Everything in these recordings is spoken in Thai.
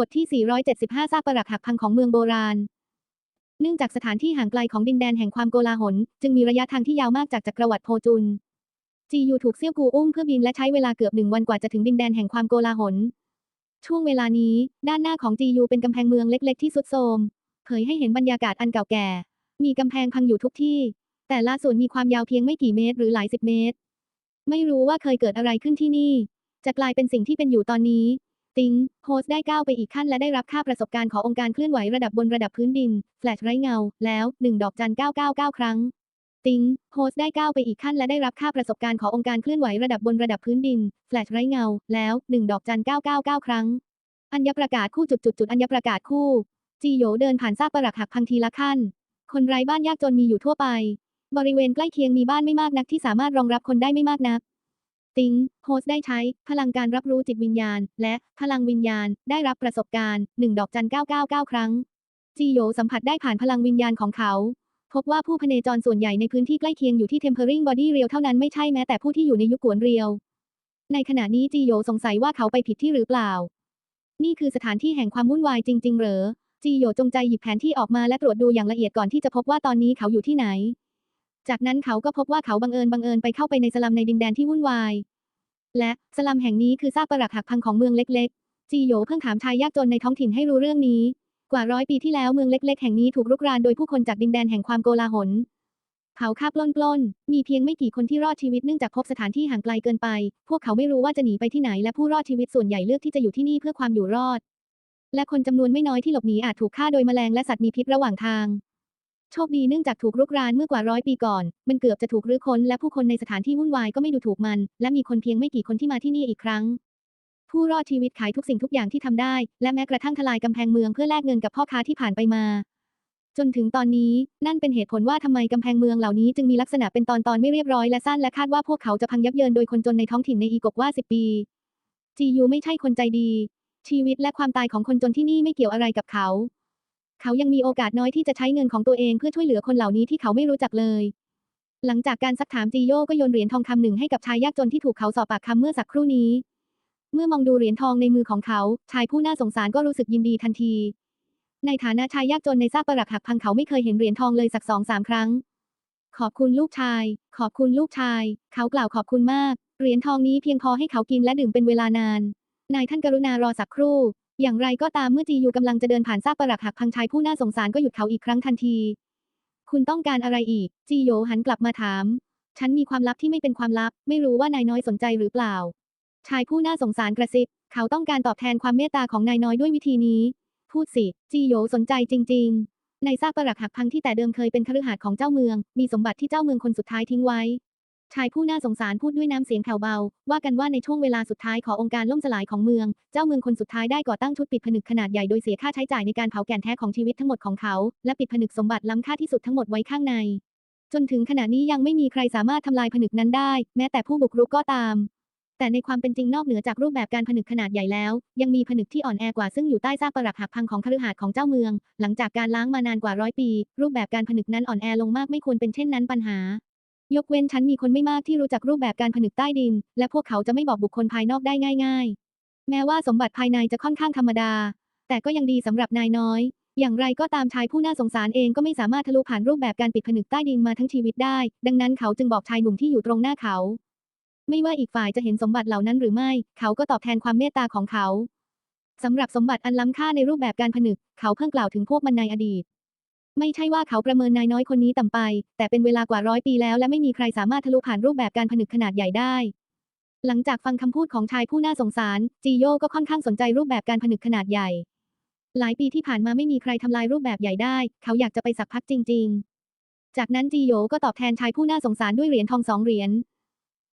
บทที่ 475 ซากปรักหักพังของเมืองโบราณ เนื่องจากสถานที่ห่างไกลของดินแดนแห่งความโกลาหล จึงมีระยะทางที่ยาวมากจากจักรวรรดิโพจุน จียูถูกเซี่ยวกูอุ้มเพื่อบินและใช้เวลาเกือบหนึ่งวันกว่าจะถึงดินแดนแห่งความโกลาหล ช่วงเวลานี้ ด้านหน้าของจียูเป็นกำแพงเมืองเล็กๆที่สุดโทรม เผยให้เห็นบรรยากาศอันเก่าแก่ มีกำแพงพังอยู่ทุกที่ แต่ละส่วนมีความยาวเพียงไม่กี่เมตรหรือหลายสิบเมตร ไม่รู้ว่าเคยเกิดอะไรขึ้นที่นี่ จะกลายเป็นสิ่งที่เป็นอยู่ตอนนี้ ติงโฮสได้ก้าวไปอีกขั้นและได้รับค่าประสบการณ์ขององค์การเคลื่อนไหวระดับบนระดับพื้นดิน แฟลชไร้เงา แล้วหนึ่งดอกจัน 999 ครั้ง ติงโฮสได้ก้าวไปอีกขั้นและได้รับค่าประสบการณ์ขององค์การเคลื่อนไหวระดับบนระดับพื้นดิน แฟลชไร้เงา แล้วหนึ่งดอกจัน 999 ครั้ง อัญญประกาศคู่จุดจุดจุดอัญญประกาศคู่ จีโยเดินผ่านซากปรักหักพังทีละขั้น คนไร้บ้านยากจนมีอยู่ทั่วไป บริเวณใกล้เคียงมีบ้านไม่มากนักที่สามารถรองรับคนได้ไม่มากนัก ติงโฮสได้ใช้ พลังการรับรู้จิตวิญญาณ และพลังวิญญาณได้รับประสบการณ์1ดอกจัน999 ครั้ง จีโยสัมผัสได้ผ่านพลังวิญญาณของเขา พบว่าผู้พเนจรส่วนใหญ่ในพื้นที่ใกล้เคียงอยู่ที่ Tempering Body เรียวเท่านั้นไม่ใช่แม้แต่ผู้ที่อยู่ในยุคกวนเรียว ในขณะนี้จีโยสงสัยว่าเขาไปผิดที่หรือเปล่า นี่คือสถานที่แห่งความวุ่นวายจริง ๆ เหรอจีโยจงใจหยิบแผนที่ออกมาและตรวจดูอย่างละเอียดก่อนที่จะพบว่าตอนนี้เขาอยู่ที่ไหน จากนั้นเขาก็พบว่าเขาบังเอิญบังเอิญไปเข้าไปในสลัมในดินแดนที่วุ่นวาย และสลัมแห่งนี้คือซากปรักหักพังของเมืองเล็กๆ จีโยเพิ่งถามชายยากจนในท้องถิ่นให้รู้เรื่องนี้ กว่าร้อยปีที่แล้วเมืองเล็ก ๆ แห่งนี้ถูกรุกรานโดยผู้คนจากดินแดนแห่งความโกลาหลเผาฆ่าปล้นปล้น มีเพียงไม่กี่คนที่รอดชีวิตเนื่องจากพบสถานที่ห่างไกลเกินไป พวกเขาไม่รู้ว่าจะหนีไปที่ไหนและผู้รอดชีวิตส่วนใหญ่เลือกที่จะอยู่ที่นี่เพื่อความอยู่รอด และคนจำนวนไม่น้อยที่หลบหนีอาจถูกฆ่าโดยแมลงและสัตว์มีพิษระหว่างทาง โชคดีเนื่องจากถูกรุกรานเมื่อกว่าร้อยปีก่อน มันเกือบจะถูกรื้อค้นและผู้คนในสถานที่วุ่นวายก็ไม่ดูถูกมัน และมีคนเพียงไม่กี่คนที่มาที่นี่อีกครั้ง ผู้รอดชีวิตขายทุกสิ่งทุกอย่างที่ทำได้ และแม้กระทั่งทลายกำแพงเมืองเพื่อแลกเงินกับพ่อค้าที่ผ่านไปมา จนถึงตอนนี้นั่นเป็นเหตุผลว่าทำไมกำแพงเมืองเหล่านี้จึงมีลักษณะเป็นตอนตอนไม่เรียบร้อยและสั้นและคาดว่าพวกเขาจะพังยับเยินโดยคนจนในท้องถิ่นในอีกกว่าสิบปีจียูไม่ใช่คนใจดี ชีวิตและความตายของคนจนที่นี่ไม่เกี่ยวอะไรกับเขา เขายังมีโอกาสน้อยที่จะใช้เงินของตัวเองเพื่อช่วยเหลือคนเหล่านี้ที่เขาไม่รู้จักเลย หลังจากการซักถามจีโยก็โยนเหรียญทองคำหนึ่งให้กับชายยากจนที่ถูกเขาสอบปากคำเมื่อสักครู่นี้ เมื่อมองดูเหรียญทองในมือของเขา ชายผู้น่าสงสารก็รู้สึกยินดีทันที ในฐานะชายยากจนในซากปรักหักพังเขาไม่เคยเห็นเหรียญทองเลยสักสองสามครั้ง ขอบคุณลูกชาย ขอบคุณลูกชาย เขากล่าวขอบคุณมาก เหรียญทองนี้เพียงพอให้เขากินและดื่มเป็นเวลานานนายท่านกรุณารอสักครู่ อย่างไรก็ตามเมื่อจียูกำลังจะเดินผ่านซากปรักหักพังชายผู้น่าสงสารก็หยุดเขาอีกครั้งทันที คุณต้องการอะไรอีก จีโยหันกลับมาถาม ฉันมีความลับที่ไม่เป็นความลับ ไม่รู้ว่านายน้อยสนใจหรือเปล่า ชายผู้น่าสงสารกระซิบ เขาต้องการตอบแทนความเมตตาของนายน้อยด้วยวิธีนี้ พูดสิ จีโยสนใจจริง ๆ ในซากปรักหักพังที่แต่เดิมเคยเป็นคฤหาสน์ของเจ้าเมือง มีสมบัติที่เจ้าเมืองคนสุดท้ายทิ้งไว้ ชายผู้น่าสงสารพูดด้วยน้ำเสียงแผ่วเบา ว่ากันว่าในช่วงเวลาสุดท้ายขององค์การล่มสลายของเมือง เจ้าเมืองคนสุดท้ายได้ก่อตั้งชุดปิดผนึกขนาดใหญ่โดยเสียค่าใช้จ่ายในการเผาแก่นแท้ของชีวิตทั้งหมดของเขา และปิดผนึกสมบัติล้ำค่าที่สุดทั้งหมดไว้ข้างใน จนถึงขณะนี้ยังไม่มีใครสามารถทำลายผนึกนั้นได้ แม้แต่ผู้บุกรุกก็ตาม แต่ในความเป็นจริงนอกเหนือจากรูปแบบการผนึกขนาดใหญ่แล้ว ยังมีผนึกที่อ่อนแอกว่าซึ่งอยู่ใต้ซากปรักหักพังของคฤหาสน์ของเจ้าเมือง หลังจากการล้างมานานกว่าร้อยปี รูปแบบการผนึกนั้นอ่อนแอลงมากไม่ควรเป็นเช่นนั้นปัญหา ยกเว้นฉันมีคนไม่มากที่รู้จักรูปแบบการผนึกใต้ดิน และพวกเขาจะไม่บอกบุคคลภายนอกได้ง่าย ๆ แม้ว่าสมบัติภายในจะค่อนข้างธรรมดา แต่ก็ยังดีสำหรับนายน้อย อย่างไรก็ตามชายผู้น่าสงสารเองก็ไม่สามารถทะลุผ่านรูปแบบการปิดผนึกใต้ดินมาทั้งชีวิตได้ ดังนั้นเขาจึงบอกชายหนุ่มที่อยู่ตรงหน้าเขา ไม่ว่าอีกฝ่ายจะเห็นสมบัติเหล่านั้นหรือไม่ เขาก็ตอบแทนความเมตตาของเขาสำหรับสมบัติอันล้ำค่าในรูปแบบการผนึก เขาเพิ่งกล่าวถึงพวกมันในอดีต ไม่ใช่ว่าเขาประเมินนายน้อยคนนี้ต่ำไป แต่เป็นเวลากว่าร้อยปีแล้วและไม่มีใครสามารถทะลุผ่านรูปแบบการผนึกขนาดใหญ่ได้ หลังจากฟังคำพูดของชายผู้น่าสงสาร จีโยก็ค่อนข้างสนใจรูปแบบการผนึกขนาดใหญ่ หลายปีที่ผ่านมาไม่มีใครทำลายรูปแบบใหญ่ได้ เขาอยากจะไปสักพักจริง ๆ จากนั้นจีโยก็ตอบแทนชายผู้น่าสงสารด้วยเหรียญทองสองเหรียญ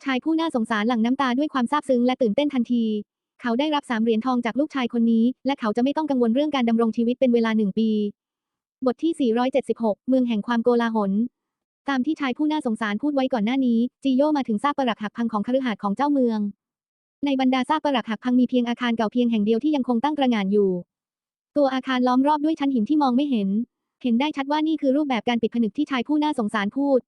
ชายผู้น่าสงสารหลั่งน้ำตาด้วยความซาบซึ้งและตื่นเต้นทันทีเขาได้รับสามเหรียญทองจากลูกชายคนนี้ และเขาจะไม่ต้องกังวลเรื่องการดำรงชีวิตเป็นเวลาหนึ่งปี บทที่ 476 เมืองแห่งความโกลาหล ตามที่ชายผู้น่าสงสารพูดไว้ก่อนหน้านี้จีโยมาถึงซากปรักหักพังของคฤหาสน์ของเจ้าเมือง ในบรรดาซากปรักหักพังมีเพียงอาคารเก่าเพียงแห่งเดียวที่ยังคงตั้งตระหง่านอยู่ ตัวอาคารล้อมรอบด้วยชั้นหินที่มองไม่เห็น เห็นได้ชัดว่านี่คือรูปแบบการปิดผนึกที่ชายผู้น่าสงสารพูด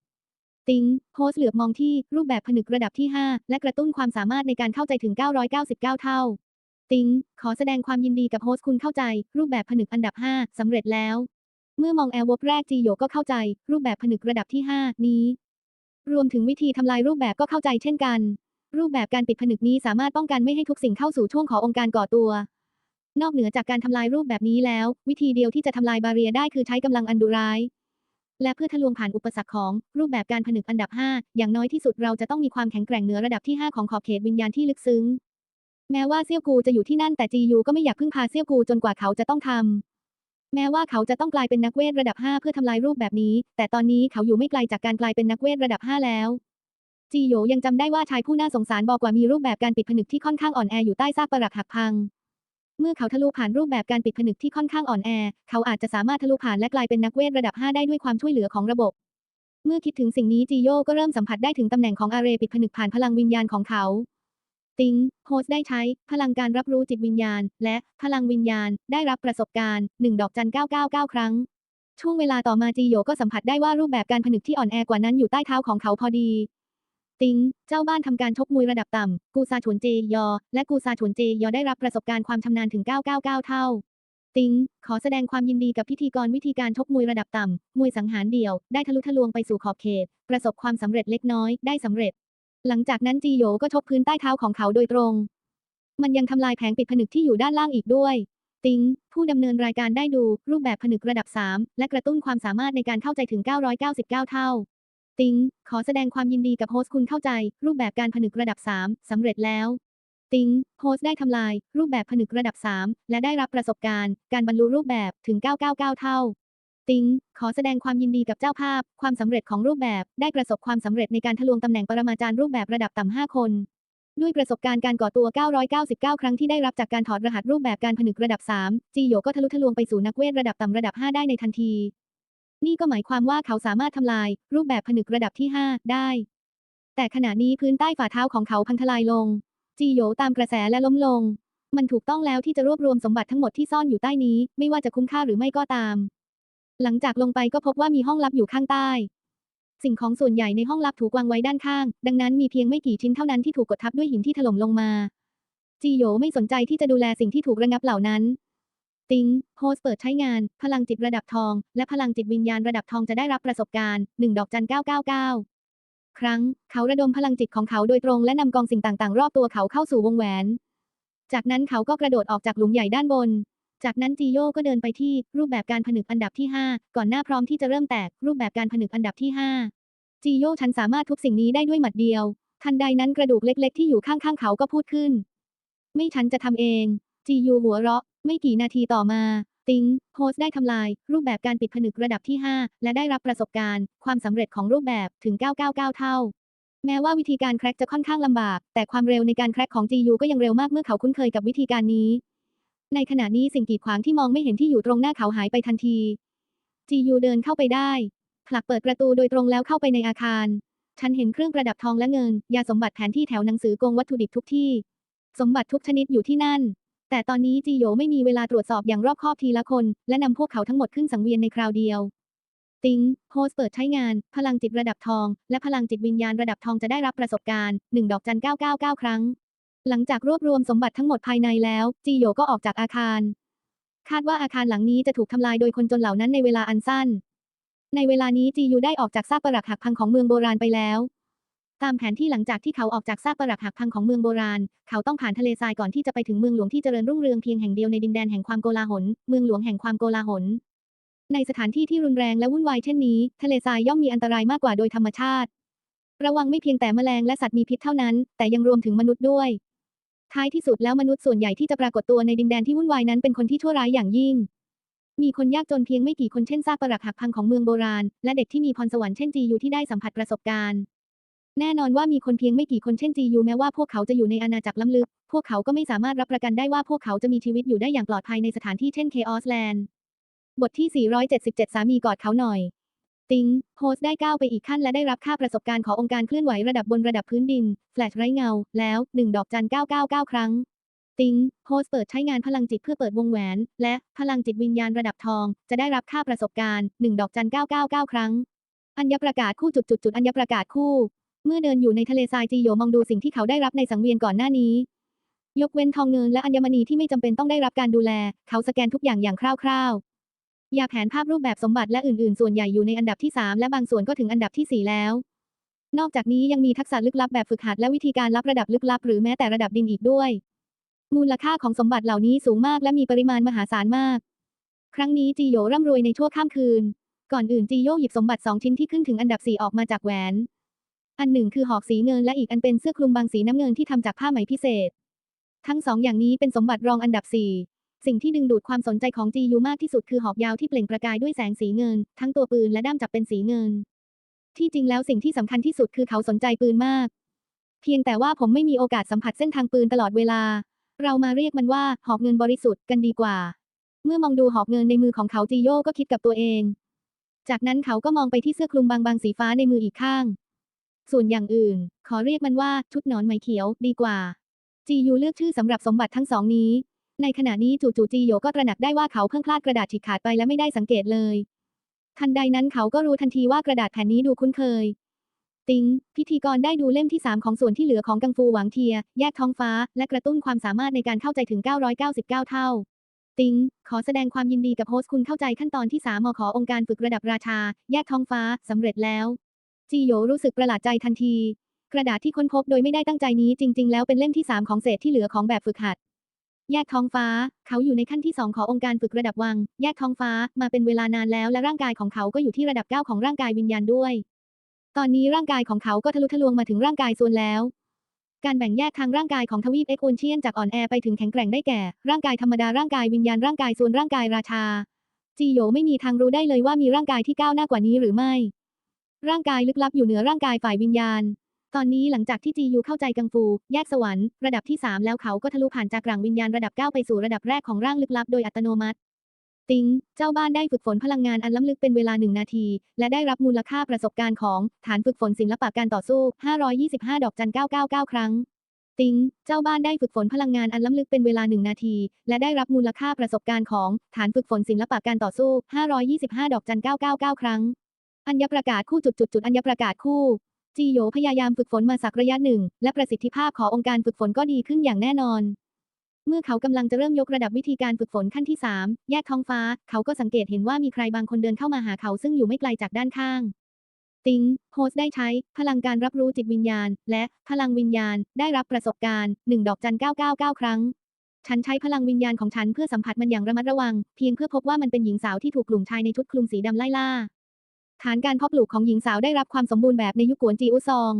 ติงโฮสเหลือบมองที่รูปแบบผนึกระดับที่ 5 และกระตุ้นความสามารถในการเข้าใจถึง 999 เท่า ติงขอแสดงความยินดีกับโฮสคุณเข้าใจ รูปแบบผนึกอันดับ 5สำเร็จแล้ว เมื่อมองแอร์วบแรกจีโยก็เข้าใจ รูปแบบผนึกระดับที่ 5 นี้ รวมถึงวิธีทำลายรูปแบบก็เข้าใจเช่นกัน รูปแบบการปิดผนึกนี้สามารถป้องกันไม่ให้ทุกสิ่งเข้าสู่ช่วงขององค์การก่อตัว นอกเหนือจากการทำลายรูปแบบนี้แล้ว วิธีเดียวที่จะทำลายบาเรียได้คือใช้กำลังอันดุร้าย และเพื่อทะลวงผ่านอุปสรรคของรูปแบบการผนึกอันดับ 5 อย่างน้อยที่สุดเราจะต้องมีความแข็งแกร่งเหนือระดับที่ 5 ของขอบเขตวิญญาณที่ลึกซึ้ง แม้ว่าเซี่ยวกูจะอยู่ที่นั่นแต่จียูก็ไม่อยากพึ่งพาเซี่ยวกูจนกว่าเขาจะต้องทำ แม้ว่าเขาจะต้องกลายเป็นนักเวทระดับ 5 เพื่อทำลายรูปแบบนี้ แต่ตอนนี้เขาอยู่ไม่ไกลจากการกลายเป็นนักเวทระดับ 5 แล้ว จีโยยังจำได้ว่าชายผู้น่าสงสารบอกว่ามีรูปแบบการปิดผนึกที่ค่อนข้างอ่อนแออยู่ใต้ซากปรักหักพัง เมื่อเขาทะลุผ่านรูปแบบการปิดผนึกที่ค่อนข้างอ่อนแอ เขาอาจจะสามารถทะลุผ่านและกลายเป็นนักเวทระดับ 5 ได้ด้วยความช่วยเหลือของระบบ เมื่อคิดถึงสิ่งนี้จีโยก็เริ่มสัมผัสได้ถึงตำแหน่งของอาเรปิดผนึกผ่านพลังวิญญาณของเขา ติงโฮสได้ใช้ พลังการรับรู้จิตวิญญาณ และพลังวิญญาณ ได้รับประสบการณ์1ดอกจัน999 ครั้ง ช่วงเวลาต่อมาจีโยก็สัมผัสได้ว่ารูปแบบการผนึกที่อ่อนแอกว่านั้นอยู่ใต้เท้าของเขาพอดี ติง เจ้าบ้านทำการชกมวยระดับต่ำ กูซาฉวนเจยอ และกูซาฉวนเจยอได้รับประสบการณ์ความชำนาญถึง 999 เท่า ติง ขอแสดงความยินดีกับพิธีกรวิธีการชกมวยระดับต่ำมวยสังหารเดี่ยว ได้ทะลุทะลวงไปสู่ขอบเขต ประสบความสำเร็จเล็กน้อย ได้สำเร็จ หลังจากนั้นจีโยก็ชกพื้นใต้เท้าของเขาโดยตรง มันยังทำลายแผงปิดผนึกที่อยู่ด้านล่างอีกด้วย ติง ผู้ดำเนินรายการได้ดู รูปแบบผนึกระดับ 3 และกระตุ้นความสามารถในการเข้าใจถึง 999 เท่า ติง ขอแสดงความยินดีกับโฮสต์คุณเข้าใจ รูปแบบการผนึกระดับ 3สำเร็จแล้ว ติง โฮสต์ได้ทำลาย รูปแบบผนึกระดับ 3 และได้รับประสบการณ์ การบรรลุรูปแบบถึง 999 เท่า ติงขอแสดงความยินดีกับเจ้าภาพ ความสำเร็จของรูปแบบ ได้ประสบความสำเร็จในการทะลวงตำแหน่งปรมาจารย์รูปแบบระดับต่ำ5 คน ด้วยประสบการณ์การก่อตัว 999 ครั้งที่ได้รับจากการถอดรหัสรูปแบบการผนึกระดับ 3 จีโยก็ทะลุทะลวงไปสู่นักเวทระดับต่ำระดับ 5 ได้ในทันที นี่ก็หมายความว่าเขาสามารถทำลาย รูปแบบผนึกระดับที่ 5 ได้ แต่ขณะนี้พื้นใต้ฝ่าเท้าของเขาพังทลายลง จีโยตามกระแสและล้มลง มันถูกต้องแล้วที่จะรวบรวมสมบัติทั้งหมดที่ซ่อนอยู่ใต้นี้ ไม่ว่าจะคุ้มค่าหรือไม่ก็ตาม หลังจากลงไปก็พบว่ามีห้องลับอยู่ข้างใต้ สิ่งของส่วนใหญ่ในห้องลับถูกวางไว้ด้านข้าง ดังนั้นมีเพียงไม่กี่ชิ้นเท่านั้นที่ถูกกดทับด้วยหินที่ถล่มลงมา จีโยไม่สนใจที่จะดูแลสิ่งที่ถูกระงับเหล่านั้น ติงโฮสเปิดใช้งาน พลังจิตระดับทอง และพลังจิตวิญญาณระดับทองจะได้รับประสบการณ์1ดอกจัน999 ครั้ง เขาระดมพลังจิตของเขาโดยตรงและนำกองสิ่งต่างๆ รอบตัวเขาเข้าสู่วงแหวน จากนั้นเขาก็กระโดดออกจากหลุมใหญ่ด้านบน จากนั้นจีโยก็เดินไปที่รูปแบบการผนึกอันดับที่ 5 ก่อนหน้าพร้อมที่จะเริ่มแตกรูปแบบการผนึกอันดับที่ 5 จีโยฉันสามารถทุบสิ่งนี้ได้ด้วยหมัดเดียว ทันใดนั้นกระดูกเล็กๆที่อยู่ข้างๆเขาก็พูดขึ้น ไม่ฉันจะทำเอง จียูหัวเราะ ไม่กี่นาทีต่อมา ติงโฮสได้ทำลาย รูปแบบการปิดผนึกระดับที่ 5 และได้รับประสบการณ์ ความสำเร็จของรูปแบบถึง 999 เท่าแม้ว่าวิธีการแคร็กจะค่อนข้างลำบาก แต่ความเร็วในการแคร็กของจียูก็ยังเร็วมากเมื่อเขาคุ้นเคยกับวิธีการนี้ ในขณะนี้สิ่งกีดขวางที่มองไม่เห็นที่อยู่ตรงหน้าเขาหายไปทันที จียูเดินเข้าไปได้ ผลักเปิดประตูโดยตรงแล้วเข้าไปในอาคาร ฉันเห็นเครื่องประดับทองและเงิน ยาสมบัติแผนที่แถวหนังสือกงวัตถุดิบทุกที่ สมบัติทุกชนิดอยู่ที่นั่น แต่ตอนนี้จีโยไม่มีเวลาตรวจสอบอย่างรอบคอบทีละคน และนำพวกเขาทั้งหมดขึ้นสังเวียนในคราวเดียวติงโฮสเปิดใช้งาน พลังจิตระดับทอง และพลังจิตวิญญาณระดับทองจะได้รับประสบการณ์1ดอกจัน999 ครั้ง หลังจากรวบรวมสมบัติทั้งหมดภายในแล้ว จีโยก็ออกจากอาคาร คาดว่าอาคารหลังนี้จะถูกทำลายโดยคนจนเหล่านั้นในเวลาอันสั้น ในเวลานี้จียูได้ออกจากซากปรักหักพังของเมืองโบราณไปแล้ว ตามแผนที่หลังจากที่เขาออกจากซากปรักหักพังของเมืองโบราณ เขาต้องผ่านทะเลทรายก่อนที่จะไปถึงเมืองหลวงที่เจริญรุ่งเรืองเพียงแห่งเดียวในดินแดนแห่งความโกลาหล เมืองหลวงแห่งความโกลาหล ในสถานที่ที่รุนแรงและวุ่นวายเช่นนี้ ทะเลทรายย่อมมีอันตรายมากกว่าโดยธรรมชาติ ระวังไม่เพียงแต่แมลงและสัตว์มีพิษเท่านั้น แต่ยังรวมถึงมนุษย์ด้วย ท้ายที่สุดแล้วมนุษย์ส่วนใหญ่ที่จะปรากฏตัวในดินแดนที่วุ่นวายนั้นเป็นคนที่ชั่วร้ายอย่างยิ่ง มีคนยากจนเพียงไม่กี่คนเช่นซากปรักหักพังของเมืองโบราณ และเด็กที่มีพรสวรรค์เช่นจียูที่ได้สัมผัสประสบการณ์ แน่นอนว่ามีคนเพียงไม่กี่คนเช่นจียูแม้ว่าพวกเขาจะอยู่ในอาณาจักรล้ำลึก พวกเขาก็ไม่สามารถรับประกันได้ว่าพวกเขาจะมีชีวิตอยู่ได้อย่างปลอดภัยในสถานที่เช่นเคออสแลนด์ บทที่ 477 สามีกอดเขาหน่อย ติงโฮสต์ได้ก้าวไปอีกขั้นและได้รับค่าประสบการณ์ขององค์การเคลื่อนไหวระดับบนระดับพื้นดิน แฟลชไร้เงา แล้ว 1 ดอกจัน 999 ครั้ง ติงโฮสเปิดใช้งานพลังจิตเพื่อเปิดวงแหวน และพลังจิตวิญญาณระดับทอง จะได้รับค่าประสบการณ์ 1 ดอกจัน 999 ครั้ง อัญญประกาศคู่จุดจุดจุดอัญญประกาศคู่ เมื่อเดินอยู่ในทะเลทรายจีโยมองดูสิ่งที่เขาได้รับในสังเวียนก่อนหน้านี้ ยกเว้นทองเงินและอัญมณีที่ไม่จำเป็นต้องได้รับการดูแล เขาสแกนทุกอย่างอย่างคร่าวๆ ยาแผนภาพรูปแบบสมบัติและอื่นๆ ส่วนใหญ่อยู่ในอันดับที่ 3 และบางส่วนก็ถึงอันดับทีสี่ 4 แล้ว นอกจากนี้ยังมีทักษะลึกลับแบบฝึกหัดและวิธีการรับระดับลึกลับหรือแม้แต่ระดับดินอีกด้วย มูลค่าของสมบัติเหล่านี้สูงมากและมีปริมาณมหาศาลมาก ครั้งนี้จีโยร่ำรวยในชั่วข้ามคืน ก่อนอื่นจีโยหยิบสมบัติสองชิ้นที่ขึ้นถึงอันดับสี่ออกมาจากแหวน อันหนึ่งคือหอกสีเงินและอีกอันเป็นเสื้อคลุมบางสีน้ำเงินที่ทำจากผ้าไหมพิเศษ ทั้งสองอย่างนี้เป็นสมบัติรองอันดับสี่ สิ่งที่ดึงดูดความสนใจของจียูมากที่สุดคือหอกยาวที่เปล่งประกายด้วยแสงสีเงิน ทั้งตัวปืนและด้ามจับเป็นสีเงิน ที่จริงแล้วสิ่งที่สำคัญที่สุดคือเขาสนใจปืนมาก เพียงแต่ว่าผมไม่มีโอกาสสัมผัสเส้นทางปืนตลอดเวลา เรามาเรียกมันว่าหอกเงินบริสุทธิ์กันดีกว่า เมื่อมองดูหอกเงินในมือของเขาจีโยก็คิดกับตัวเอง จากนั้นเขาก็มองไปที่เสื้อคลุมบางๆสีฟ้าในมืออีกข้าง ส่วนอย่างอื่น ขอเรียกมันว่าชุดนอนไหมเขียว ดีกว่าจียูเลือกชื่อสำหรับสมบัติทั้งสองนี้ ในขณะนี้จู่ๆจีโยก็ตระหนักได้ว่าเขาเพิ่งพลาดกระดาษฉีกขาดไปและไม่ได้สังเกตเลย ทันใดนั้นเขาก็รู้ทันทีว่ากระดาษแผ่นนี้ดูคุ้นเคย ติง พิธีกรได้ดูเล่มที่ 3 ของส่วนที่เหลือของกังฟูหวังเทีย แยกท้องฟ้า และกระตุ้นความสามารถในการเข้าใจถึง 999 เท่า ติง ขอแสดงความยินดีกับโฮสต์คุณเข้าใจขั้นตอนที่3มขอองค์การฝึกระดับราชา แยกท้องฟ้าสำเร็จแล้ว จีโยรู้สึกประหลาดใจทันที กระดาษที่ค้นพบโดยไม่ได้ตั้งใจนี้จริง ๆ แล้วเป็นเล่มที่ 3 ของเศษที่เหลือของแบบฝึกหัด แยกท้องฟ้า เขาอยู่ในขั้นที่ 2 ขององค์การฝึกระดับวัง แยกท้องฟ้ามาเป็นเวลานานแล้วและร่างกายของเขาก็อยู่ที่ระดับ 9 ของร่างกายวิญญาณด้วย ตอนนี้ร่างกายของเขาก็ทะลุทะลวงมาถึงร่างกายส่วนแล้ว การแบ่งแยกทางร่างกายของทวีปเอ็กโอนเชียนจากอ่อนแอไปถึงแข็งแกร่งได้แก่ ร่างกายธรรมดาร่างกายวิญญาณร่างกายส่วนร่างกายราชา จีโยไม่มีทางรู้ได้เลยว่ามีร่างกายที่ก้าวหน้ากว่านี้หรือไม่ ร่างกายลึกลับอยู่เหนือร่างกายฝ่ายวิญญาณ ตอนนี้หลังจากที่จียูเข้าใจกังฟู แยกสวรรค์ระดับที่ 3 แล้วเขาก็ทะลุผ่านจากกลางวิญญาณระดับ 9 ไปสู่ระดับแรกของร่างลึกลับโดยอัตโนมัติ ติง เจ้าบ้านได้ฝึกฝนพลังงานอันล้ำลึกเป็นเวลาหนึ่งนาที และได้รับมูลค่าประสบการณ์ของฐานฝึกฝนศิลปะการต่อสู้ 525 ดอกจัน 999 ครั้งติง เจ้าบ้านได้ฝึกฝนพลังงานอันล้ำลึกเป็นเวลาหนึ่งนาที และได้รับมูลค่าประสบการณ์ของฐานฝึกฝนศิลปะการต่อสู้ 525 ดอกจัน 999 ครั้งอัญญประกาศคู่จุดจุดจุดอัญญประกาศคู่ จีโยพยายามฝึกฝนมาสักระยะหนึ่ง และประสิทธิภาพขององค์การฝึกฝนก็ดีขึ้นอย่างแน่นอน เมื่อเขากำลังจะเริ่มยกระดับวิธีการฝึกฝนขั้นที่ 3 แยกท้องฟ้า เขาก็สังเกตเห็นว่ามีใครบางคนเดินเข้ามาหาเขาซึ่งอยู่ไม่ไกลจากด้านข้าง ติงโฮสได้ใช้ พลังการรับรู้จิตวิญญาณ และพลังวิญญาณ ได้รับประสบการณ์1ดอกจัน999 ครั้งฉันใช้พลังวิญญาณของฉันเพื่อสัมผัสมันอย่างระมัดระวัง เพียงเพื่อพบว่ามันเป็นหญิงสาวที่ถูกกลุ่มชายในชุดคลุมสีดำไล่ล่า ฐานการเพาะปลูกของหญิงสาวได้รับความสมบูรณ์แบบในยุคกวนจีอุซอง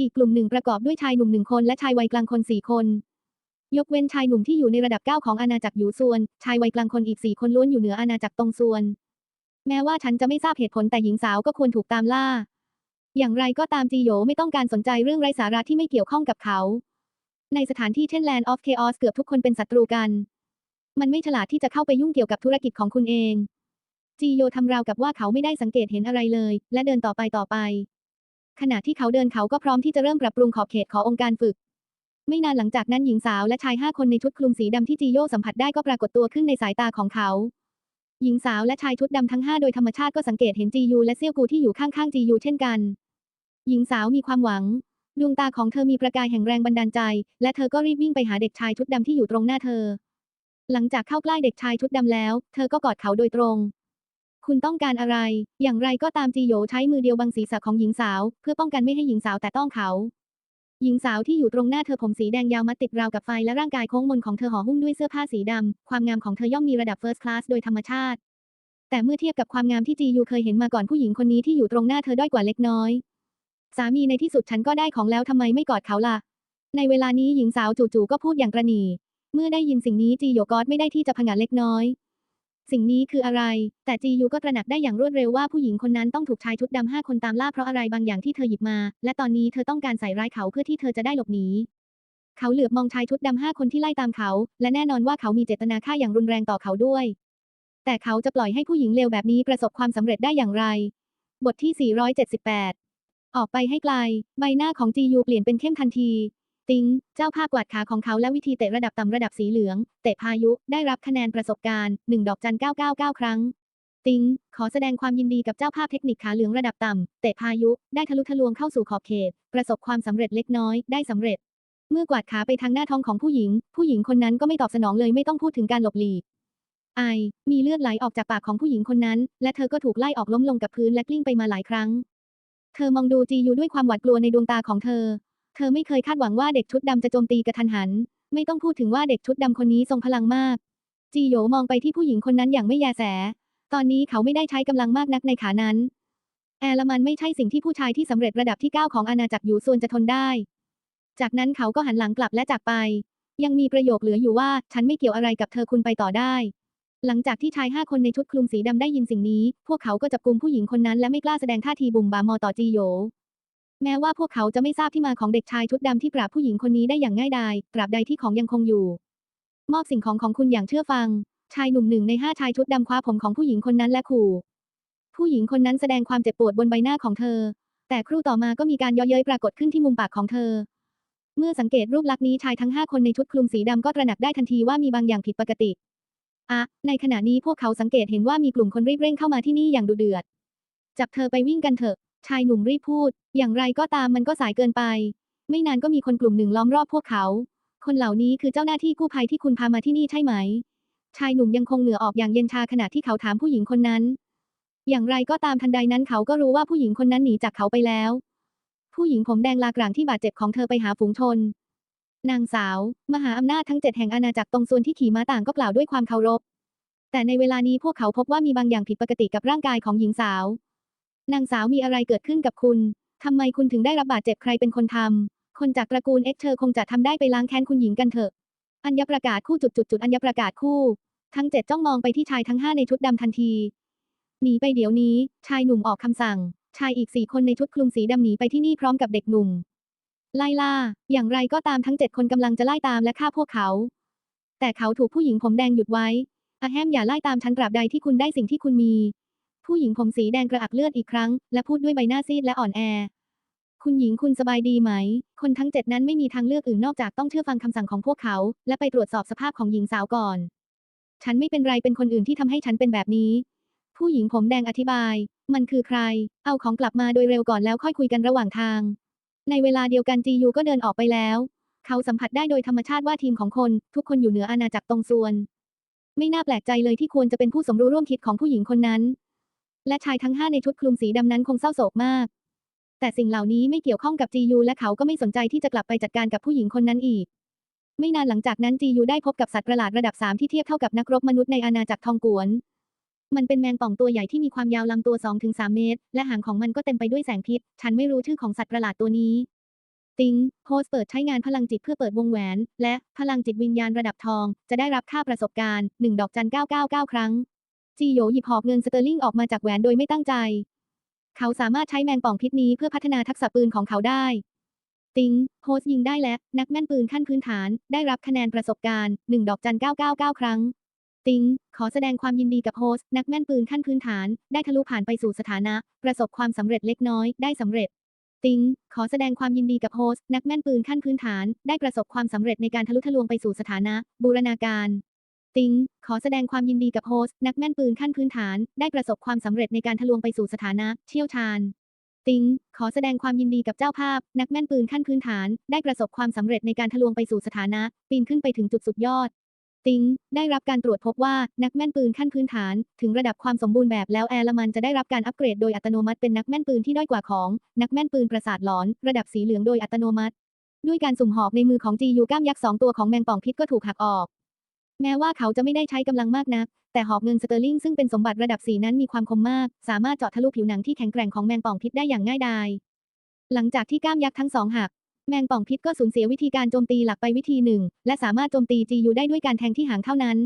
อีกกลุ่มหนึ่งประกอบด้วยชายหนุ่มหนึ่งคนและชายวัยกลางคนสี่คน ยกเว้นชายหนุ่มที่อยู่ในระดับ9ของอาณาจักรหยูซวน ชายวัยกลางคนอีก4คนล้วนอยู่เหนืออาณาจักรตงซวน แม้ว่าฉันจะไม่ทราบเหตุผลแต่หญิงสาวก็ควรถูกตามล่า อย่างไรก็ตามจีโยไม่ต้องการสนใจเรื่องไร้สาระที่ไม่เกี่ยวข้องกับเขา ในสถานที่เช่น Land of Chaos เกือบทุกคนเป็นศัตรูกัน มันไม่ฉลาดที่จะเข้าไปยุ่งเกี่ยวกับธุรกิจของคุณเอง จีโยทำราวกับว่าเขาไม่ได้สังเกตเห็นอะไรเลย และเดินต่อไปต่อไป ขณะที่เขาเดินเขาก็พร้อมที่จะเริ่มปรับปรุงขอบเขตขององค์การฝึก ไม่นานหลังจากนั้นหญิงสาวและชายห้าคนในชุดคลุมสีดำที่จีโยสัมผัสได้ก็ปรากฏตัวขึ้นในสายตาของเขา หญิงสาวและชายชุดดำทั้งห้าโดยธรรมชาติก็สังเกตเห็นจียูและเซี่ยวกูที่อยู่ข้างๆจียูเช่นกัน หญิงสาวมีความหวังดวงตาของเธอมีประกายแห่งแรงบันดาลใจ และเธอก็รีบวิ่งไปหาเด็กชายชุดดำที่อยู่ตรงหน้าเธอ หลังจากเข้าใกล้เด็กชายชุดดำแล้ว เธอก็กอดเขาโดยตรง คุณต้องการอะไร อย่างไรก็ตามจีโยใช้มือเดียวบังศีรษะของหญิงสาว เพื่อป้องกันไม่ให้หญิงสาวแต่ต้องเขา หญิงสาวที่อยู่ตรงหน้าเธอผมสีแดงยาวมัดติดราวกับไฟและร่างกายโค้งมนของเธอห่อหุ้มด้วยเสื้อผ้าสีดำ ความงามของเธอย่อมมีระดับ First Class โดยธรรมชาติ แต่เมื่อเทียบกับความงามที่จียูเคยเห็นมาก่อนผู้หญิงคนนี้ที่อยู่ตรงหน้าเธอด้อยกว่าเล็กน้อย สามีในที่สุดฉันก็ได้ของแล้วทำไมไม่กอดเขาล่ะ ในเวลานี้หญิงสาวจู่ๆก็พูดอย่างกระหนี่เมื่อได้ยินสิ่งนี้จีโยกอดไม่ได้ที่จะผงาเล็กน้อย สิ่งนี้คืออะไร แต่จียูก็ตระหนักได้อย่างรวดเร็วว่าผู้หญิงคนนั้นต้องถูกชายชุดดำห้าคนตามล่าเพราะอะไรบางอย่างที่เธอหยิบมา และตอนนี้เธอต้องการใส่ร้ายเขาเพื่อที่เธอจะได้หลบหนีเขาเหลือบมองชายชุดดำห้าคนที่ไล่ตามเขา และแน่นอนว่าเขามีเจตนาฆ่าอย่างรุนแรงต่อเขาด้วย แต่เขาจะปล่อยให้ผู้หญิงเลวแบบนี้ประสบความสำเร็จได้อย่างไร บทที่ 478 ออกไปให้ไกล ใบหน้าของจียูเปลี่ยนเป็นเข้มทันที ติง เจ้าภาพกวาดขาของเขาและวิธีเตะระดับต่ำระดับสีเหลือง เตะพายุ ได้รับคะแนนประสบการณ์ 1 ดอกจัน 999 ครั้ง ติง ขอแสดงความยินดีกับเจ้าภาพเทคนิคขาเหลืองระดับต่ำ เตะพายุ ได้ทะลุทะลวงเข้าสู่ขอบเขต ประสบความสำเร็จเล็กน้อย ได้สำเร็จ เมื่อกวาดขาไปทางหน้าท้องของผู้หญิง ผู้หญิงคนนั้นก็ไม่ตอบสนองเลยไม่ต้องพูดถึงการหลบหลีกไอ มีเลือดไหลออกจากปากของผู้หญิงคนนั้น และเธอก็ถูกไล่ออกล้มลงกับพื้นและกลิ้งไปมาหลายครั้ง เธอมองดูจียูด้วยความหวาดกลัวในดวงตาของเธอ เธอไม่เคยคาดหวังว่าเด็กชุดดำจะโจมตีกระทันหัน ไม่ต้องพูดถึงว่าเด็กชุดดำคนนี้ทรงพลังมาก จีโยมองไปที่ผู้หญิงคนนั้นอย่างไม่แยแส ตอนนี้เขาไม่ได้ใช้กำลังมากนักในขานั้น แอร์ลมันไม่ใช่สิ่งที่ผู้ชายที่สำเร็จระดับที่ 9 ของอาณาจักรอยู่ส่วนจะทนได้ จากนั้นเขาก็หันหลังกลับและจากไป ยังมีประโยคเหลืออยู่ว่า ฉันไม่เกี่ยวอะไรกับเธอคุณไปต่อได้ หลังจากที่ชายห้าคนในชุดคลุมสีดำได้ยินสิ่งนี้ พวกเขาก็จับกลุมผู้หญิงคนนั้นและไม่กล้าแสดงท่าทีบุ่มบามอต่อจีโย แม้ว่าพวกเขาจะไม่ทราบที่มาของเด็กชายชุดดำที่ปราบผู้หญิงคนนี้ได้อย่างง่ายดายตราบใดที่ของยังคงอยู่ มอบสิ่งของของคุณอย่างเชื่อฟัง ชายหนุ่มหนึ่งในห้าชายชุดดำคว้าผมของผู้หญิงคนนั้นและขู่ ผู้หญิงคนนั้นแสดงความเจ็บปวดบนใบหน้าของเธอ แต่ครู่ต่อมาก็มีการย่อเย้ยปรากฏขึ้นที่มุมปากของเธอ เมื่อสังเกตรูปลักษณ์นี้ชายทั้งห้าคนในชุดคลุมสีดำก็ตระหนักได้ทันทีว่ามีบางอย่างผิดปกติอะในขณะนี้พวกเขาสังเกตเห็นว่ามีกลุ่มคนรีบเร่งเข้ามาที่นี่อย่างดุเดือด จับเธอไปวิ่งกันเถอะ ชายหนุ่มรีบพูด อย่างไรก็ตามมันก็สายเกินไป ไม่นานก็มีคนกลุ่มหนึ่งล้อมรอบพวกเขา คนเหล่านี้คือเจ้าหน้าที่กู้ภัยที่คุณพามาที่นี่ใช่ไหม ชายหนุ่มยังคงเหงื่อออกอย่างเย็นชาขณะที่เขาถามผู้หญิงคนนั้น อย่างไรก็ตามทันใดนั้นเขาก็รู้ว่าผู้หญิงคนนั้นหนีจากเขาไปแล้ว ผู้หญิงผมแดงลากลางที่บาดเจ็บของเธอไปหาฝูงชน นางสาว มหาอำนาจทั้งเจ็ดแห่งอาณาจักรตรงส่วนที่ขี่ม้าต่างก็กล่าวด้วยความเคารพ แต่ในเวลานี้พวกเขาพบว่ามีบางอย่างผิดปกติกับร่างกายของหญิงสาว นางสาวมีอะไรเกิดขึ้นกับคุณทำไมคุณถึงได้รับบาดเจ็บใครเป็นคนทำคนจากตระกูลเอ็กเชอคงจะทำได้ไปล้างแค้นคุณหญิงกันเถอะ อัญญประกาศคู่จุดจุดจุดอัญญประกาศคู่ ทั้งเจ็ดจ้องมองไปที่ชายทั้งห้าในชุดดำทันที หนีไปเดี๋ยวนี้ ชายหนุ่มออกคำสั่ง ชายอีกสี่คนในชุดคลุมสีดำหนีไปที่นี่พร้อมกับเด็กหนุ่ม ไล่ล่า อย่างไรก็ตามทั้งเจ็ดคนกำลังจะไล่ตามและฆ่าพวกเขา แต่เขาถูกผู้หญิงผมแดงหยุดไว้อาแฮมอย่าไล่ตามฉันตราบใดที่คุณได้สิ่งที่คุณมี ผู้หญิงผมสีแดงกระอักเลือดอีกครั้ง และพูดด้วยใบหน้าซีดและอ่อนแอ คุณหญิงคุณสบายดีไหม คนทั้งเจ็ดนั้นไม่มีทางเลือกอื่นนอกจากต้องเชื่อฟังคำสั่งของพวกเขา และไปตรวจสอบสภาพของหญิงสาวก่อน ฉันไม่เป็นไรเป็นคนอื่นที่ทำให้ฉันเป็นแบบนี้ ผู้หญิงผมแดงอธิบาย มันคือใคร เอาของกลับมาโดยเร็วก่อนแล้วค่อยคุยกันระหว่างทาง ในเวลาเดียวกันจียูก็เดินออกไปแล้ว เขาสัมผัสได้โดยธรรมชาติว่าทีมของคน ทุกคนอยู่เหนืออาณาจักรตรงส่วนไม่น่าแปลกใจเลยที่ควรจะเป็นผู้สมรู้ร่วมคิดของผู้หญิงคนนั้น และชายทั้งห้าในชุดคลุมสีดำนั้นคงเศร้าโศกมาก แต่สิ่งเหล่านี้ไม่เกี่ยวข้องกับจียูและเขาก็ไม่สนใจที่จะกลับไปจัดการกับผู้หญิงคนนั้นอีก ไม่นานหลังจากนั้นจียูได้พบกับสัตว์ประหลาดระดับสามที่เทียบเท่ากับนักรบมนุษย์ในอาณาจักรทองกวน มันเป็นแมงป่องตัวใหญ่ที่มีความยาวลำตัว2-3เมตร และหางของมันก็เต็มไปด้วยแสงพิษ ฉันไม่รู้ชื่อของสัตว์ประหลาดตัวนี้ติงโฮสเปิดใช้งานพลังจิตเพื่อเปิดวงแหวน และพลังจิตวิญญาณระดับทอง จะได้รับค่าประสบการณ์ 1 ดอกจัน 999 ครั้ง จีโยหยิบหอบเงินสเตอร์ลิงออกมาจากแหวนโดยไม่ตั้งใจ เขาสามารถใช้แมงป่องพิษนี้เพื่อพัฒนาทักษะปืนของเขาได้ ติงโฮสยิงได้และ นักแม่นปืนขั้นพื้นฐาน ได้รับคะแนนประสบการณ์ 1 ดอกจัน 999 ครั้ง ติง ขอแสดงความยินดีกับโฮสนักแม่นปืนขั้นพื้นฐาน ได้ทะลุผ่านไปสู่สถานะ ประสบความสำเร็จเล็กน้อย ได้สำเร็จติง ขอแสดงความยินดีกับโฮส นักแม่นปืนขั้นพื้นฐาน ได้ประสบความสำเร็จในการทะลุทะลวงไปสู่สถานะ บูรณาการ ติง ขอแสดงความยินดีกับโฮสต์นักแม่นปืนขั้นพื้นฐาน ได้ประสบความสำเร็จในการทะลวงไปสู่สถานะ เชี่ยวชาญ ติง ขอแสดงความยินดีกับเจ้าภาพ นักแม่นปืนขั้นพื้นฐาน ได้ประสบความสำเร็จในการทะลวงไปสู่สถานะ ปีนขึ้นไปถึงจุดสุดยอด ติง ได้รับการตรวจพบว่านักแม่นปืนขั้นพื้นฐาน ถึงระดับความสมบูรณ์แบบแล้วแอร์ลมันจะได้รับการอัปเกรดโดยอัตโนมัติเป็นนักแม่นปืนที่ด้อยกว่าของ นักแม่นปืนประสาทหลอน ระดับสีเหลืองโดยอัตโนมัติ ด้วยการสุ่มหอกในมือของจียูก้ามยักษ์สองตัวของแมงป่องพิษก็ถูกหักออก แม้ว่าเขาจะไม่ได้ใช้กำลังมากนัก แต่หอกเงินสเตอร์ลิงซึ่งเป็นสมบัติระดับสีนั้นมีความคมมาก สามารถเจาะทะลุผิวหนังที่แข็งแกร่งของแมงป่องพิษได้อย่างง่ายดาย หลังจากที่ก้ามยักษ์ทั้งสองหัก แมงป่องพิษก็สูญเสียวิธีการโจมตีหลักไปวิธีหนึ่ง และสามารถโจมตีจียูได้ด้วยการแทงที่หางเท่านั้น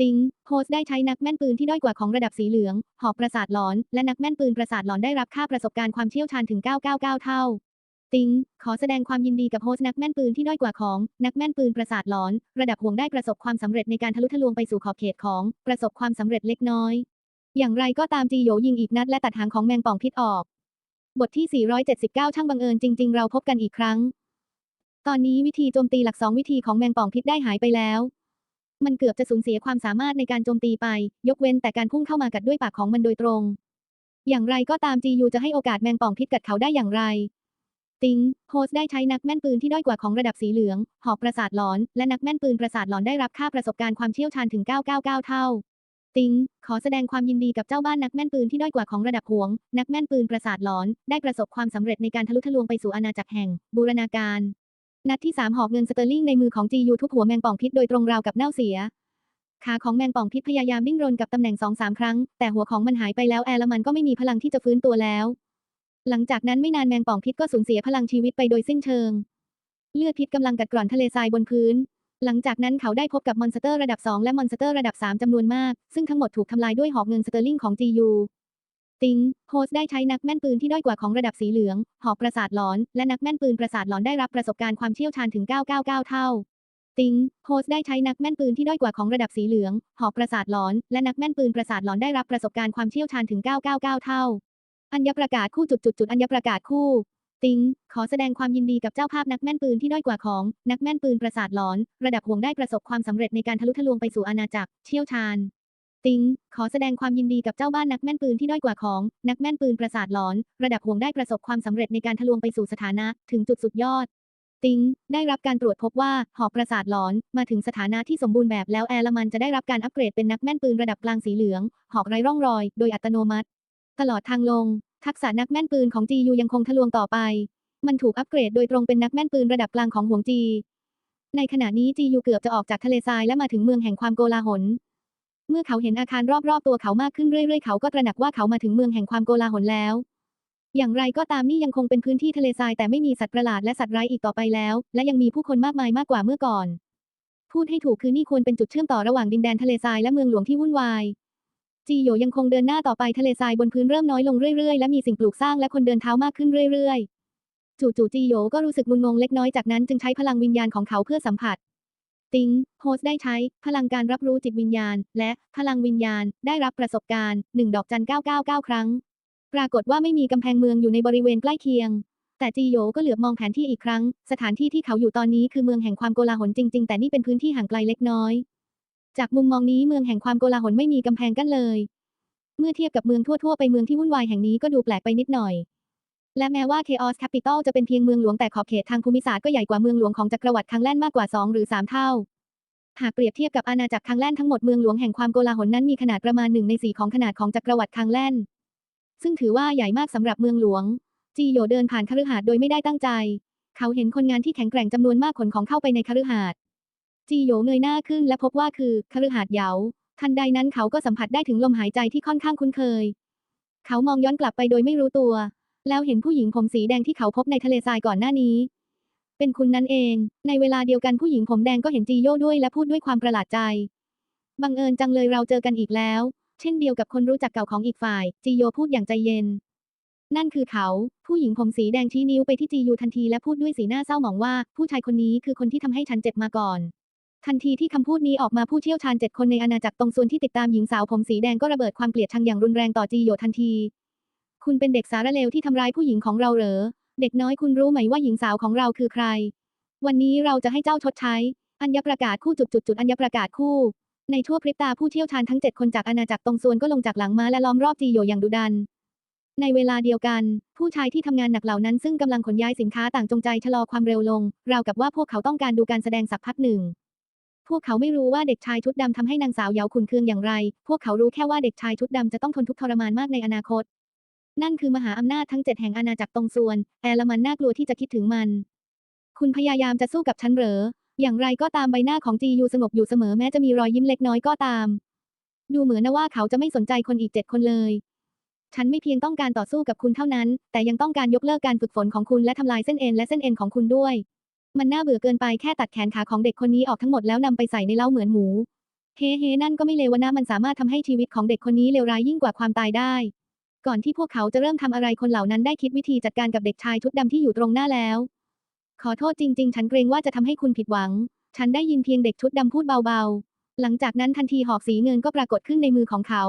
ติงโฮสได้ใช้นักแม่นปืนที่ด้อยกว่าของระดับสีเหลือง หอกประสาทหลอน และนักแม่นปืนประสาทหลอนได้รับค่าประสบการณ์ความเชี่ยวชาญถึง 999 เท่า ติงขอแสดงความยินดีกับโฮสนักแม่นปืนที่ด้อยกว่าของ นักแม่นปืนประสาทหลอน ระดับห่วงได้ประสบความสำเร็จในการทะลุทะลวงไปสู่ขอบเขตของ ประสบความสำเร็จเล็กน้อย อย่างไรก็ตามจีโยยิงอีกนัดและตัดหางของแมงป่องพิษออก บทที่ 479 ช่างบังเอิญจริง ๆ เราพบกันอีกครั้ง ตอนนี้วิธีโจมตีหลักสองวิธีของแมงป่องพิษได้หายไปแล้วมันเกือบจะสูญเสียความสามารถในการโจมตีไป ยกเว้นแต่การพุ่งเข้ามากัดด้วยปากของมันโดยตรง อย่างไรก็ตามจียูจะให้โอกาสแมงป่องพิษกัดเขาได้อย่างไร ติงโฮสได้ใช้นักแม่นปืนที่ด้อยกว่าของระดับสีเหลือง หอกประสาทหลอน และนักแม่นปืนประสาทหลอนได้รับค่าประสบการณ์ความเชี่ยวชาญถึง 999 เท่า ติง ขอแสดงความยินดีกับเจ้าบ้านนักแม่นปืนที่ด้อยกว่าของระดับหวง นักแม่นปืนประสาทหลอน ได้ประสบความสำเร็จในการทะลุทะลวงไปสู่อาณาจักรแห่ง บูรณาการ นัดที่ 3 หอกเงินสเตอร์ลิงในมือของจียูทุบหัวแมงป่องพิษโดยตรงราวกับเน่าเสียขาของแมงป่องพิษพยายามดิ้นรนกับตำแหน่งสองสามครั้ง แต่หัวของมันหายไปแล้วแอร์ลมันก็ไม่มีพลังที่จะฟื้นตัวแล้ว หลังจากนั้นไม่นานแมงป่องพิษก็สูญเสียพลังชีวิตไปโดยสิ้นเชิง เลือดพิษกำลังกัดกร่อนทะเลทรายบนพื้น หลังจากนั้นเขาได้พบกับมอนสเตอร์ระดับ 2 และมอนสเตอร์ระดับ 3จำนวนมาก ซึ่งทั้งหมดถูกทำลายด้วยหอกเงินสเตอร์ลิงของ GU ติงโฮสได้ใช้นักแม่นปืนที่ด้อยกว่าของระดับสีเหลือง หอกประสาทหลอน และนักแม่นปืนประสาทหลอนได้รับประสบการณ์ความเชี่ยวชาญถึง 999 เท่า ติงโฮสได้ใช้นักแม่นปืนที่ด้อยกว่าของระดับสีเหลือง หอกประสาทหลอน และนักแม่นปืนประสาทหลอนได้รับประสบการณ์ความเชี่ยวชาญถึง 999 เท่า อัญญประกาศคู่จุดจุดจุดอัญญประกาศคู่ ติง ขอแสดงความยินดีกับเจ้าภาพนักแม่นปืนที่ด้อยกว่าของ นักแม่นปืนประสาทหลอน ระดับห่วงได้ประสบความสำเร็จในการทะลุทะลวงไปสู่อาณาจักร เชี่ยวชาญ ติง ขอแสดงความยินดีกับเจ้าบ้านนักแม่นปืนที่ด้อยกว่าของ นักแม่นปืนประสาทหลอน ระดับห่วงได้ประสบความสำเร็จในการทะลวงไปสู่สถานะ ถึงจุดสุดยอดติงได้รับการตรวจพบว่าหอกประสาทหลอนมาถึงสถานะที่สมบูรณ์แบบแล้วแอลมันจะได้รับการอัปเกรดเป็นนักแม่นปืนระดับกลางสีเหลือง หอกไร้ร่องรอย โดยอัตโนมัติ ตลอดทางลง ทักษะนักแม่นปืนของจียูยังคงทะลวงต่อไป มันถูกอัปเกรดโดยตรงเป็นนักแม่นปืนระดับกลางของหวงจี ในขณะนี้จียูเกือบจะออกจากทะเลทรายและมาถึงเมืองแห่งความโกลาหล เมื่อเขาเห็นอาคารรอบๆตัวเขามากขึ้นเรื่อยๆ เขาก็ตระหนักว่าเขามาถึงเมืองแห่งความโกลาหลแล้ว อย่างไรก็ตามนี่ยังคงเป็นพื้นที่ทะเลทรายแต่ไม่มีสัตว์ประหลาดและสัตว์ร้ายอีกต่อไปแล้ว และยังมีผู้คนมากมายมากกว่าเมื่อก่อน พูดให้ถูกคือนี่ควรเป็นจุดเชื่อมต่อระหว่างดินแดนทะเลทรายและเมืองหลวงที่วุ่นวาย จีโยยังคงเดินหน้าต่อไปทะเลทรายบนพื้นเริ่มน้อยลงเรื่อยๆ และมีสิ่งปลูกสร้างและคนเดินเท้ามากขึ้นเรื่อยๆ จู่ๆจีโยก็รู้สึกงุนงงเล็กน้อยจากนั้นจึงใช้พลังวิญญาณของเขาเพื่อสัมผัส ติงโฮสได้ใช้ พลังการรับรู้จิตวิญญาณ และพลังวิญญาณ ได้รับประสบการณ์1ดอกจัน999 ครั้ง ปรากฏว่าไม่มีกำแพงเมืองอยู่ในบริเวณใกล้เคียง แต่จีโยก็เหลือบมองแผนที่อีกครั้ง สถานที่ที่เขาอยู่ตอนนี้คือเมืองแห่งความโกลาหลจริง ๆ แต่นี่เป็นพื้นที่ห่างไกลเล็กน้อย จากมุมมองนี้เมืองแห่งความโกลาหลไม่มีกำแพงกั้นเลย เมื่อเทียบกับเมืองทั่วๆ ไปเมืองที่วุ่นวายแห่งนี้ก็ดูแปลกไปนิดหน่อย และแม้ว่า Chaos Capital จะเป็นเพียงเมืองหลวงแต่ขอบเขตทางภูมิศาสตร์ก็ใหญ่กว่าเมืองหลวงของจักรวรรดิคังแลนมากกว่า 2 หรือ 3 เท่า หากเปรียบเทียบกับอาณาจักรคังแลนทั้งหมดเมืองหลวงแห่งความโกลาหลนั้นมีขนาดประมาณหนึ่งในสี่ของขนาดของจักรวรรดิคังแลนซึ่งถือว่าใหญ่มากสำหรับเมืองหลวง จีโยเดินผ่านคฤหาสน์โดยไม่ได้ตั้งใจ เขาเห็นคนงานที่แข็งแกร่งจำนวนมากขนของเข้าไปในคฤหาสน์ จีโยเงยหน้าขึ้นและพบว่าคือคฤหาสน์เหยาทันใดนั้นเขาก็สัมผัสได้ถึงลมหายใจที่ค่อนข้างคุ้นเคย เขามองย้อนกลับไปโดยไม่รู้ตัว แล้วเห็นผู้หญิงผมสีแดงที่เขาพบในทะเลทรายก่อนหน้านี้ เป็นคุณนั่นเอง ในเวลาเดียวกันผู้หญิงผมแดงก็เห็นจีโย่ด้วยและพูดด้วยความประหลาดใจ บังเอิญจังเลยเราเจอกันอีกแล้ว เช่นเดียวกับคนรู้จักเก่าของอีกฝ่าย จีโยพูดอย่างใจเย็น นั่นคือเขา ผู้หญิงผมสีแดงชี้นิ้วไปที่จียูทันทีและพูดด้วยสีหน้าเศร้าหมองว่า ผู้ชายคนนี้คือคนที่ทำให้ฉันเจ็บมาก่อน ทันทีที่คำพูดนี้ออกมาผู้เชี่ยวชาญเจ็ดคนในอาณาจักรตรงส่วนที่ติดตามหญิงสาวผมสีแดงก็ระเบิดความเกลียดชังอย่างรุนแรงต่อจีโยทันที คุณเป็นเด็กสารเลวที่ทำร้ายผู้หญิงของเราเหรอ เด็กน้อยคุณรู้ไหมว่าหญิงสาวของเราคือใคร วันนี้เราจะให้เจ้าชดใช้ อัญญประกาศคู่จุดจุดจุดอัญญประกาศคู่ ในชั่วพริบตาผู้เชี่ยวชาญทั้งเจ็ดคนจากอาณาจักรตรงส่วนก็ลงจากหลังม้าและล้อมรอบจีโยอย่างดุดันในเวลาเดียวกัน ผู้ชายที่ทำงานหนักเหล่านั้นซึ่งกำลังขนย้ายสินค้าต่างจงใจชะลอความเร็วลง ราวกับว่าพวกเขาต้องการดูการแสดงสักพักหนึ่ง วกเขาไม่รู้ว่าเด็กชายชุดดำทำให้นางสาวเหยาขุนเคืองอย่างไร พวกเขารู้แค่ว่าเด็กชายชุดดำจะต้องทนทุกข์ทรมานมากในอนาคต นั่นคือมหาอำนาจทั้งเจ็ดแห่งอาณาจักรตรงส่วน แอร์ลมันน่ากลัวที่จะคิดถึงมัน คุณพยายามจะสู้กับฉันเหรอ อย่างไรก็ตามใบหน้าของจียูสงบอยู่เสมอแม้จะมีรอยยิ้มเล็กน้อยก็ตาม ดูเหมือนนะว่าเขาจะไม่สนใจคนอีกเจ็ดคนเลย ฉันไม่เพียงต้องการต่อสู้กับคุณเท่านั้น แต่ยังต้องการยกเลิกการฝึกฝนของคุณและทำลายเส้นเอ็นและเส้นเอ็นของคุณด้วย มันน่าเบื่อเกินไปแค่ตัดแขนขาของเด็กคนนี้ออกทั้งหมดแล้วนำไปใส่ในเล้าเหมือนหมู เฮ้เฮนั่นก็ไม่เลวนะมันสามารถทำให้ชีวิตของเด็กคนนี้เลวร้ายยิ่งกว่าความตายได้ ก่อนที่พวกเขาจะเริ่มทำอะไรคนเหล่านั้นได้คิดวิธีจัดการกับเด็กชายชุดดำที่อยู่ตรงหน้าแล้ว ขอโทษจริง ๆ ฉันเกรงว่าจะทำให้คุณผิดหวัง ฉันได้ยินเพียงเด็กชุดดำพูดเบาๆ หลังจากนั้นทันทีหอกสีเงินก็ปรากฏขึ้นในมือของเขา